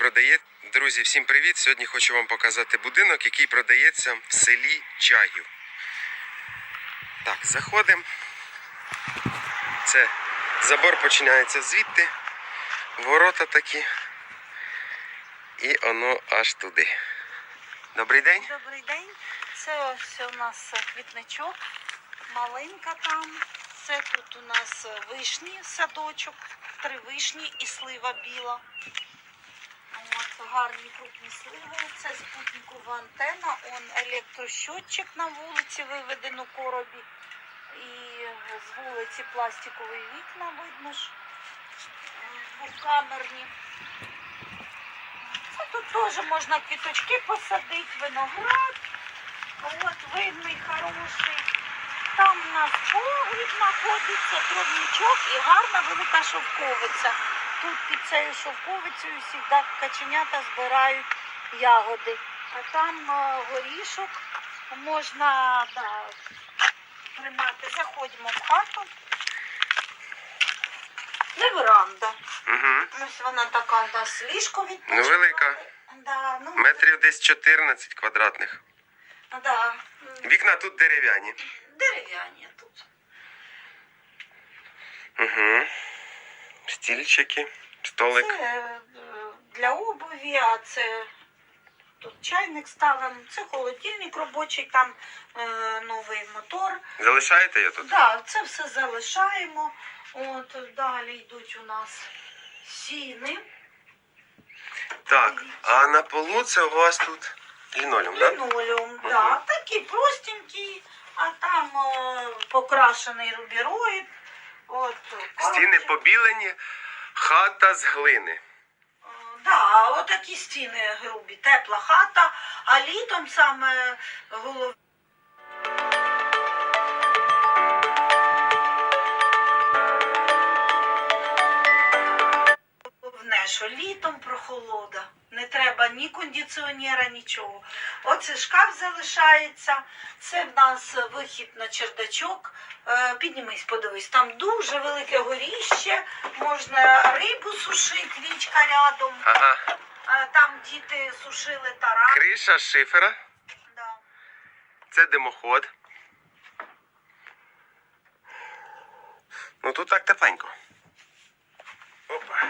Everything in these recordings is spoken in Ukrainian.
продає. Друзі, всім привіт! Сьогодні хочу вам показати будинок, який продається в селі Чагів. Так, заходимо. Це забор починається звідти. Ворота такі. І воно аж туди. Добрий день. Добрий день. Це ось у нас квітничок, малинка там. Це тут у нас вишні, садочок, три вишні і слива біла. Гарні крупні сливи. Це спутникова антена, он електрощотчик на вулиці виведено коробі. І з вулиці пластикові вікна видно ж. Двокамерні. Тут теж можна квіточки посадити, виноград. От видний хороший. Там у нас погріб знаходиться, дробничок і гарна велика шовковиця. Тут під цією шовковицею завжди каченята збирають ягоди. А там е, горішок можна да, тримати. Заходимо в хату. Це веранда. Угу. Ось вона така у нас ліжко відпочиває. Ну, велика. Да, ну, Метрів десь 14 квадратних. Да. Вікна тут дерев'яні. Дерев'яні тут. Угу. Стільчики, столик. Це е, для обуві, а це тут чайник ставимо. Це холодильник робочий, там е, новий мотор. Залишаєте я тут? Да, це все залишаємо. От далі йдуть у нас сіни. Так, а на полу це у вас тут лінолеум, так? Да? Лінолеум, да, такий простенький, а там е, покрашений рубіроїд. Стіни побілені, хата з глини. Да, отакі стіни грубі, тепла хата, а літом саме. Головне, що літом прохолода. Не треба ні кондиціонера, нічого. Оце шкаф залишається. Це в нас вихід на чердачок. Е, Піднімись, подивись, там дуже велике горіще, можна рибу сушити, річка рядом. Ага. Е, Там діти сушили таран. Криша шифера, Да. це димоход. Ну тут так тепленько. Опа.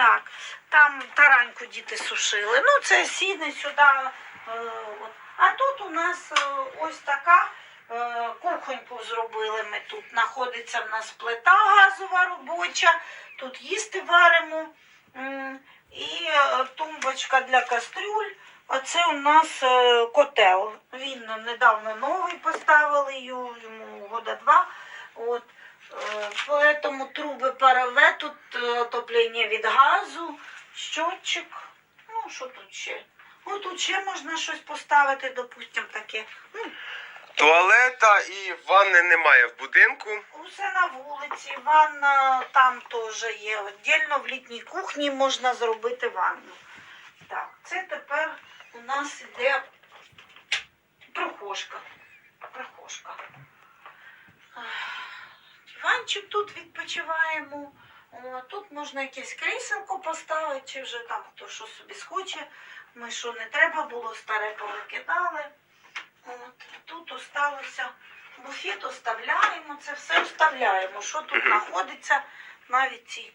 Так, там тараньку діти сушили. Ну, це сіни сюди. е. А тут у нас е, ось така е, кухоньку зробили ми тут. Знаходиться в нас плита газова робоча, тут їсти варимо. І тумбочка для кастрюль. Оце у нас котел. Він недавно новий поставили, йому года два. От. Поэтому труби парове, тут е, отоплення від газу, щотчик. Ну, що тут ще? Ну, тут ще можна щось поставити, допустим, таке. Ну, Туалета і ванни немає в будинку. усе на вулиці, ванна там теж є. Отдільно в літній кухні можна зробити ванну. Так, це тепер у нас іде прохожка. Прохожка. Диванчик тут відпочиваємо. Тут можна якесь кріселко поставити, чи вже там хто що собі схоче. Ми що не треба було, старе повикидали. От, тут осталося буфет оставляємо, це все оставляємо. Що тут знаходиться, навіть ці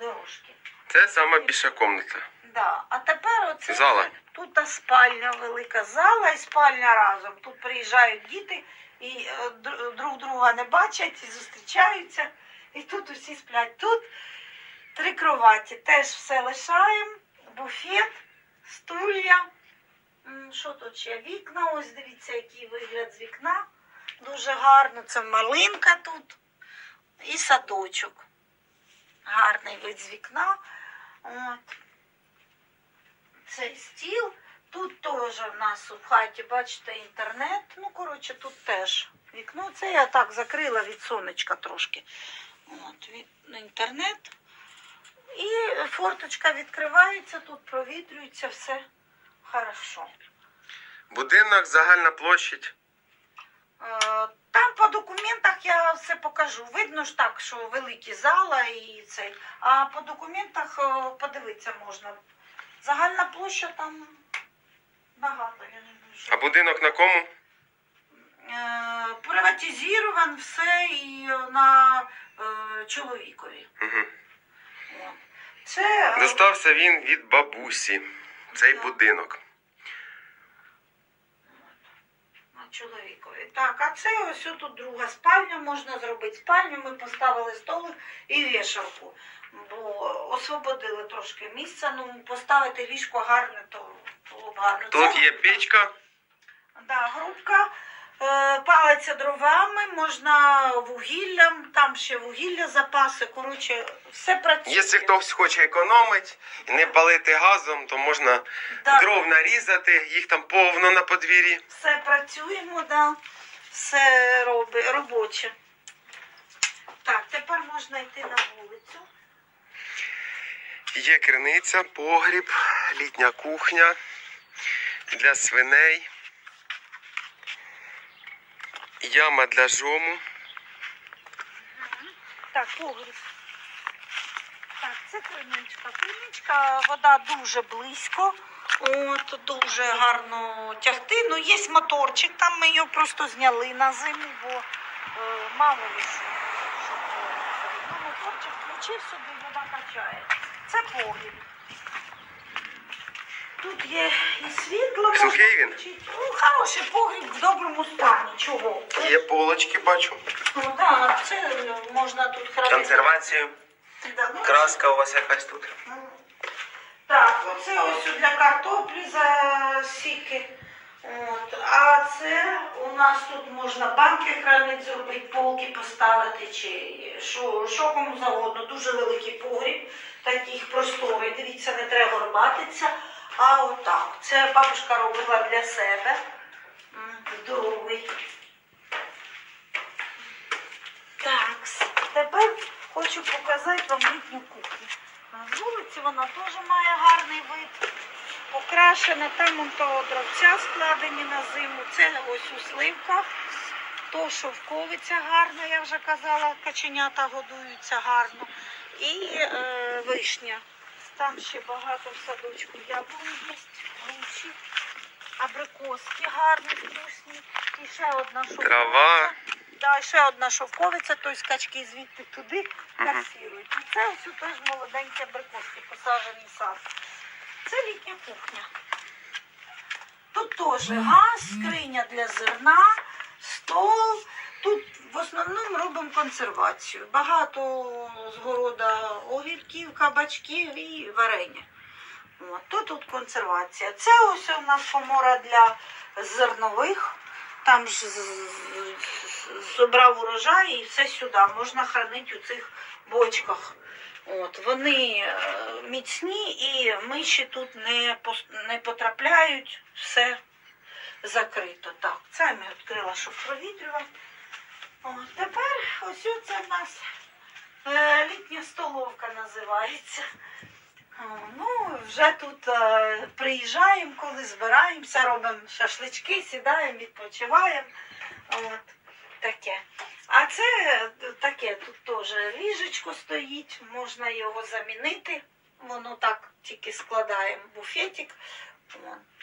дорожки. Це сама більша комната. Да. А тепер оце Зала. тут та спальня велика зала і спальня разом. Тут приїжджають діти і е, друг друга не бачать і зустрічаються. І тут усі сплять. Тут три кроваті. Теж все лишаємо. Буфет, стулья. Що тут ще? Вікна, ось дивіться, який вигляд з вікна. Дуже гарно. Це малинка тут. І садочок. Гарний вид з вікна. От. Цей стіл. Тут теж в нас у хаті, бачите, інтернет. Ну, коротше, тут теж вікно. Це я так закрила від сонечка трошки. От, від, інтернет. І форточка відкривається, тут провітрюється все хорошо. Будинок, загальна площадь. Е, Там по документах я все покажу. Видно ж так, що великі зала і цей. А по документах е, подивитися можна. Загальна площа там багато, я не що. А будинок на кому? Е, Приватизован все і на е, чоловікові. Угу. От. Це е, Достався він від бабусі. Цей Так. будинок. на чоловікові. Так, а це ось тут друга спальня, можна зробити спальню. Ми поставили столик і вішалку. Бо освободили трошки місця. Ну, поставити ліжко гарне, то було б гарно. Тут Це є грубка. печка. Да, грубка. Е, палиться дровами, можна вугіллям, там ще вугілля запаси. Коротше, все працює. Якщо хтось хоче економити і не палити газом, то можна Да. дров нарізати, їх там повно на подвір'ї. Все працюємо, да. все роби, робоче. Так, тепер можна йти на вулицю. Є криниця, погріб, літня кухня для свиней. Яма для жому. Так, погріб. Так, це криничка. Криничка, вода дуже близько. От, дуже гарно тягти. Ну, є моторчик, там ми його просто зняли на зиму, бо е, мало ли що. Е, Ну, включив собі, вода качає. Це погріб. Тут є і світло. можна Сухий він? включити. Ну, хороший погріб в доброму стані. Чого? Є полочки, бачу. Ну, да, це можна тут хранити. Консервацію. Да, ну, Краска у вас якась тут. Так, оце ось для картоплі засіки. От. А це у нас тут можна банки хранити, зробити, полки поставити, чи що, що кому завгодно. Дуже великий погріб, таких просторий. Дивіться, не треба горбатися. А отак. Це бабушка робила для себе. Здоровий. Так, тепер хочу показати вам літню кухню. На вулиці вона теж має гарний вид. Покрашена, там он того дровця складені на зиму. Це ось у сливках. То шовковиця гарна, я вже казала, каченята годуються гарно. І е, вишня. Там ще багато в садочку яблук є, груші, абрикоски гарні, вкусні. І ще одна шовковиця. Трава. Да, ще одна шовковиця, той скачки звідти туди касірують. І це ось теж молоденькі абрикоски, посаджений сад. Це літня кухня. Тут теж газ, скриня для зерна, стол. Тут в основному робимо консервацію. Багато з города огірків, кабачків і варення. От, то тут консервація. Це ось у нас комора для зернових. Там ж зібрав урожай і все сюди. Можна хранити у цих бочках. От, вони е, міцні і миші тут не, не потрапляють, все закрито. Так, це я відкрила, щоб провітрювати. Тепер ось це в нас е, літня столовка називається. Ну, вже тут е, приїжджаємо, коли збираємося, робимо шашлички, сідаємо, відпочиваємо. От, таке. А це е, таке, тут теж ліжечко стоїть, можна його замінити. Воно так тільки складаємо буфетик,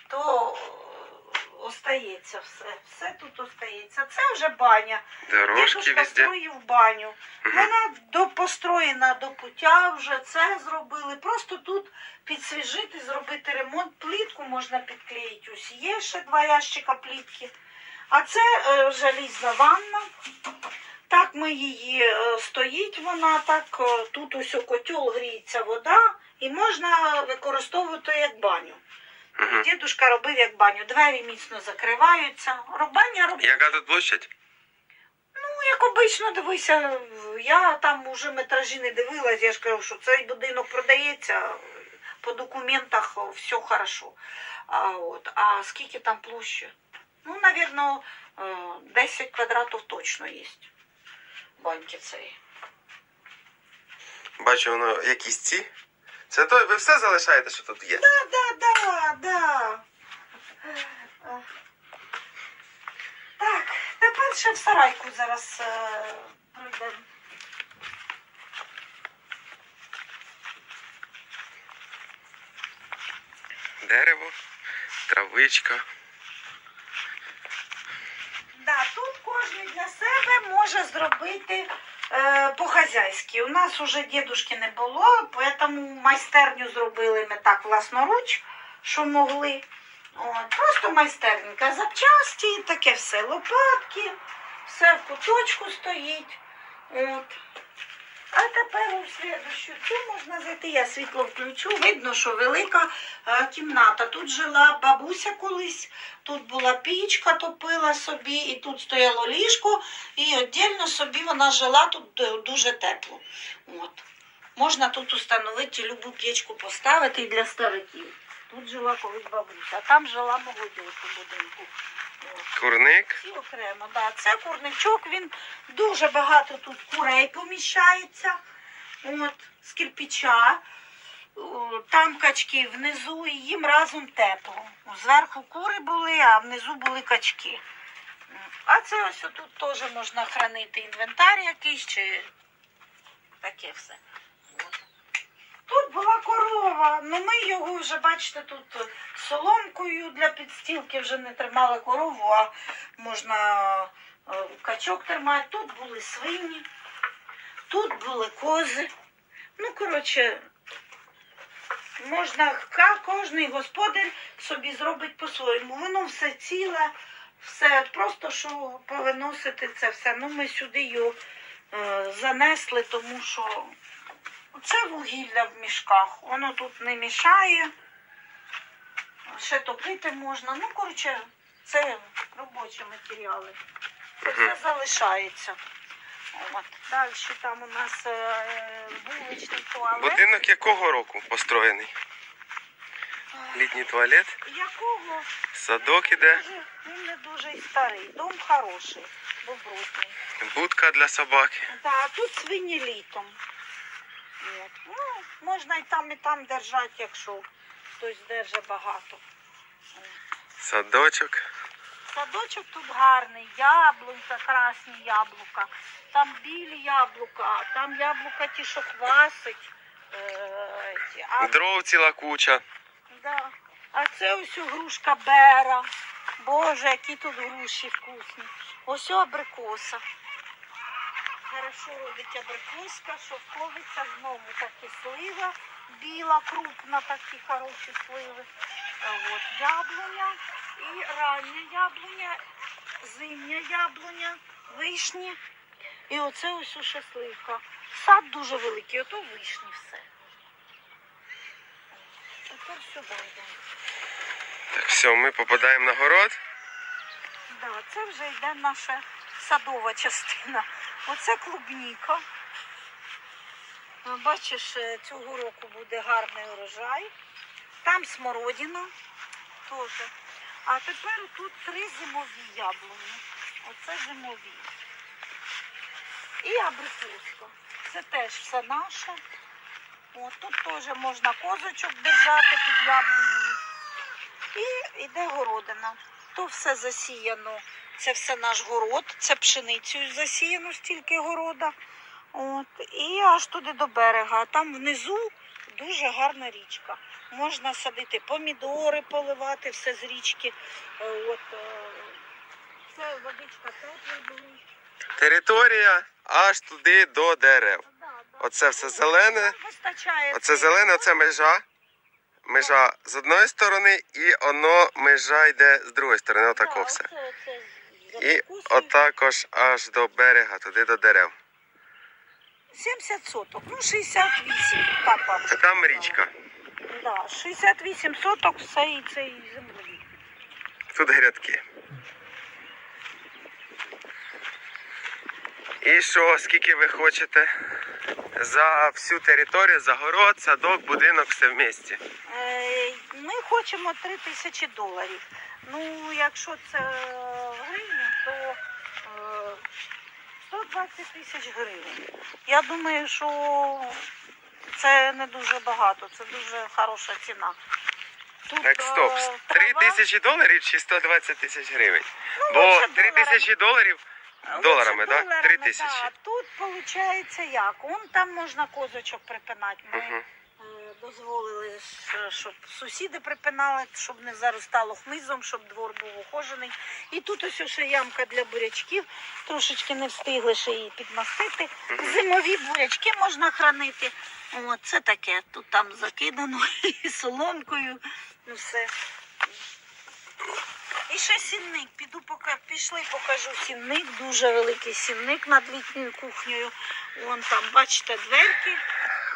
то е, остається все. Все тут остається. Це вже баня. Дорожки Дідушка везде. строїв баню. Вона до, построєна до пуття вже це зробили. Просто тут підсвіжити, зробити ремонт. Плітку можна підклеїти. Ось є ще два ящика плітки. А це е, залізна ванна. Так ми її е, стоїть вона, так е, тут ось у котел гріється вода і можна використовувати як баню. Дідушка робив як баню. Двері міцно закриваються. Баня робить. Яка тут площадь? Ну, як обично, дивися, я там уже метражі не дивилась, я ж кажу, що цей будинок продається, по документах все хорошо. А, от, а скільки там площі? Ну, навірно, е, 10 квадратів точно є. Баньки цієї. Бачу, воно якісь ці. Це то ви все залишаєте, що тут є? Да, да, да, да. Так, тепер ще в сарайку зараз е, пройдемо. Дерево, травичка. Тут кожен для себе може зробити е, по-хазяйськи. У нас уже дідушки не було, тому майстерню зробили ми так власноруч, що могли. От, просто майстерненька, запчасті, таке все, лопатки, все в куточку стоїть. От. А тепер у слідущу цю можна зайти, я світло включу. Видно, що велика е, кімната. Тут жила бабуся колись, тут була пічка, топила собі, і тут стояло ліжко, і віддільно собі вона жила тут дуже тепло. От. Можна тут установити любу печку поставити і для стариків. Тут жила колись бабуся, а там жила молодь у будинку. Курник. Всі окремо, да. Це курничок, він дуже багато тут курей поміщається. От, з кирпича. Там качки внизу, і їм разом тепло. Зверху кури були, а внизу були качки. А це ось тут теж можна хранити інвентар якийсь чи таке все. Тут була корова, ну ми його вже, бачите, тут соломкою для підстілки вже не тримали корову, а можна е, качок тримати. Тут були свині, тут були кози. Ну, коротше, можна, кожний господар собі зробить по-своєму. Воно все ціле, все просто що повиносити це все. Ну, ми сюди його е, занесли, тому що це вугілля в мішках. Воно тут не мішає. Ще топити можна. Ну, коротше, це робочі матеріали. Це все залишається. От. Далі там у нас е, вуличний туалет. Будинок якого року построєний? Літній туалет, Якого? садок іде, Дуже, він не дуже і старий. Дом хороший, добротний. будка для собаки. Да, а тут свині літом. От. Ну, можна і там, і там держати, якщо хтось держить багато. Садочок. Садочок тут гарний, яблунька, красні яблука, там білі яблука, там яблука ті, що квасить. Е, а, Дров ціла куча. да. а це ось грушка бера. Боже, які тут груші вкусні. Ось абрикоса. Хорошо родить абрикоска, шовковиця, знову такі слива, біла, крупна, такі хороші сливи. От, яблуня і рання яблуня, зимня яблуня, вишні. І оце ось уше сливка. Сад дуже великий, ото вишні все. Тепер сюди йдемо. Так, все, ми попадаємо на город. Да, це вже йде наша садова частина. Оце клубніка. Бачиш, е, цього року буде гарний урожай. Там смородина теж. А тепер тут три зимові яблуні. Оце зимові. І абрикоска. Це теж все наше. От, тут теж можна козочок держати під яблунями. І йде городина. То все засіяно. Це все наш город, це пшеницею засіяно стільки города. От, і аж туди до берега. А там внизу дуже гарна річка. Можна садити помідори, поливати все з річки. Е, От, е, це водичка тепла була. Територія аж туди до дерев. Оце все зелене. Оце зелене, оце межа. Межа з одної сторони, і воно межа йде з другої сторони. Отако все. І отакож аж до берега, туди до дерев. 70 соток, ну 68, так вам. Це там річка. Да, 68 соток і цієї землі. Тут грядки. І що, скільки ви хочете? За всю територію, за город, садок, будинок, все в місті. Е, Ми хочемо 3 тисячі доларів. Ну, якщо це в гривні, то е, 120 тисяч гривень. Я думаю, що це не дуже багато, це дуже хороша ціна. Тут, Так, стоп. е, 3 трава- тисячі доларів чи 120 тисяч гривень? Ну, Бо лучше 3 тисячі доларів Доларами, так? Доларами, тисячі. Да. Тут виходить як? Он там можна козочок припинати. Ми Угу. Е, дозволили, щоб сусіди припинали, щоб не заростало хмизом, щоб двор був ухожений. І тут ось ще ямка для бурячків. Трошечки не встигли ще її підмастити. Зимові бурячки можна хранити. О, це таке. Тут там закидано і соломкою. Ну все. І ще сінник. Піду поки пішли, покажу сінник. Дуже великий сінник над літньою кухнею. Вон там, бачите, дверки.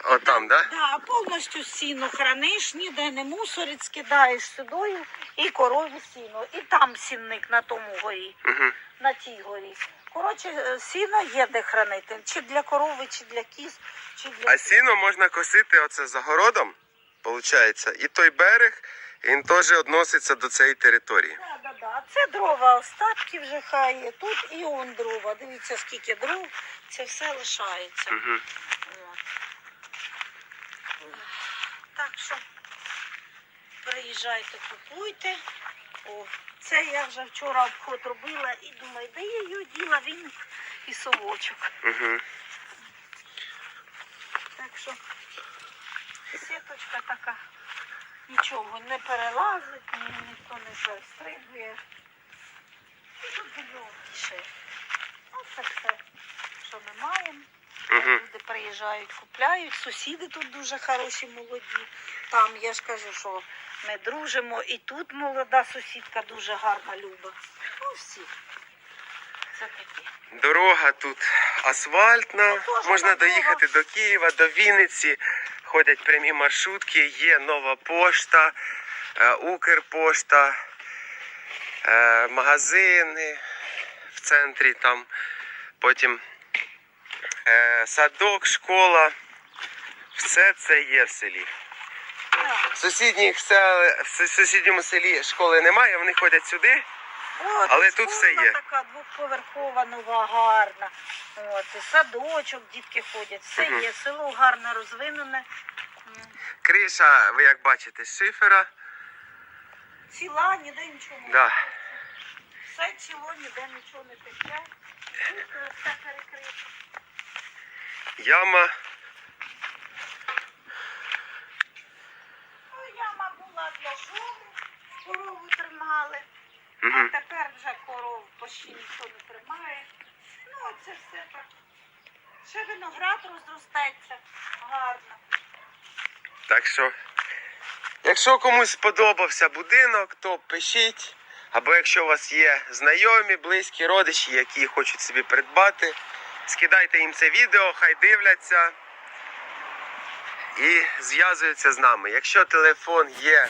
Отам, да? Да, повністю сіно храниш, ніде не мусорить, скидаєш сюдою і корові сіно. І там сінник на тому горі, Угу. на тій горі. Коротше, е, сіно є де хранити. Чи для корови, чи для кіз, чи для А сіно можна косити оце за городом, виходить. І той берег, він теж відноситься до цієї території. Да, да, да. Це дрова остатки вже хай є. Тут і он дрова. Дивіться, скільки дров, це все лишається. Угу. От. Так що приїжджайте, купуйте. О, це я вже вчора обход робила і думаю, де я його діла, він і совочок. Угу. Так що сіточка така нічого не перелазить, ні, ніхто не перестрибує. І тут більше. Оце все, що ми маємо. Угу. Люди приїжджають, купляють. Сусіди тут дуже хороші, молоді. Там я ж кажу, що ми дружимо. І тут молода сусідка дуже гарна, люба. Ну всі. Це таке. Дорога тут асфальтна, Ну, можна дорога. доїхати до Києва, до Вінниці. Ходять прямі маршрутки, є нова пошта, е, Укрпошта, е, магазини в центрі там, потім е, садок, школа. Все це є в селі. В, сусідніх сел... в сусідньому селі школи немає, вони ходять сюди. От, Але тут все є. така двоповерхова, нова, гарна. От, і садочок, дітки ходять, все Мгм. є. Село гарно розвинене. Криша, ви як бачите, з шифера. Ціла, ніде нічого не Да. Все ціло, ніде нічого не тече. Тут е, все перекрито. Яма. Ну, жому, корову тримали. Угу. А тепер вже коров почти ніхто не тримає. Ну, це все так. Ще виноград розростеться гарно. Так що, якщо комусь сподобався будинок, то пишіть. Або якщо у вас є знайомі, близькі, родичі, які хочуть собі придбати, скидайте їм це відео, хай дивляться і зв'язуються з нами. Якщо телефон є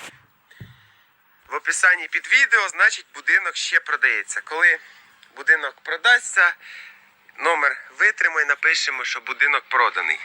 в описанні під відео, значить будинок ще продається. Коли будинок продасться, номер витримай, напишемо, що будинок проданий.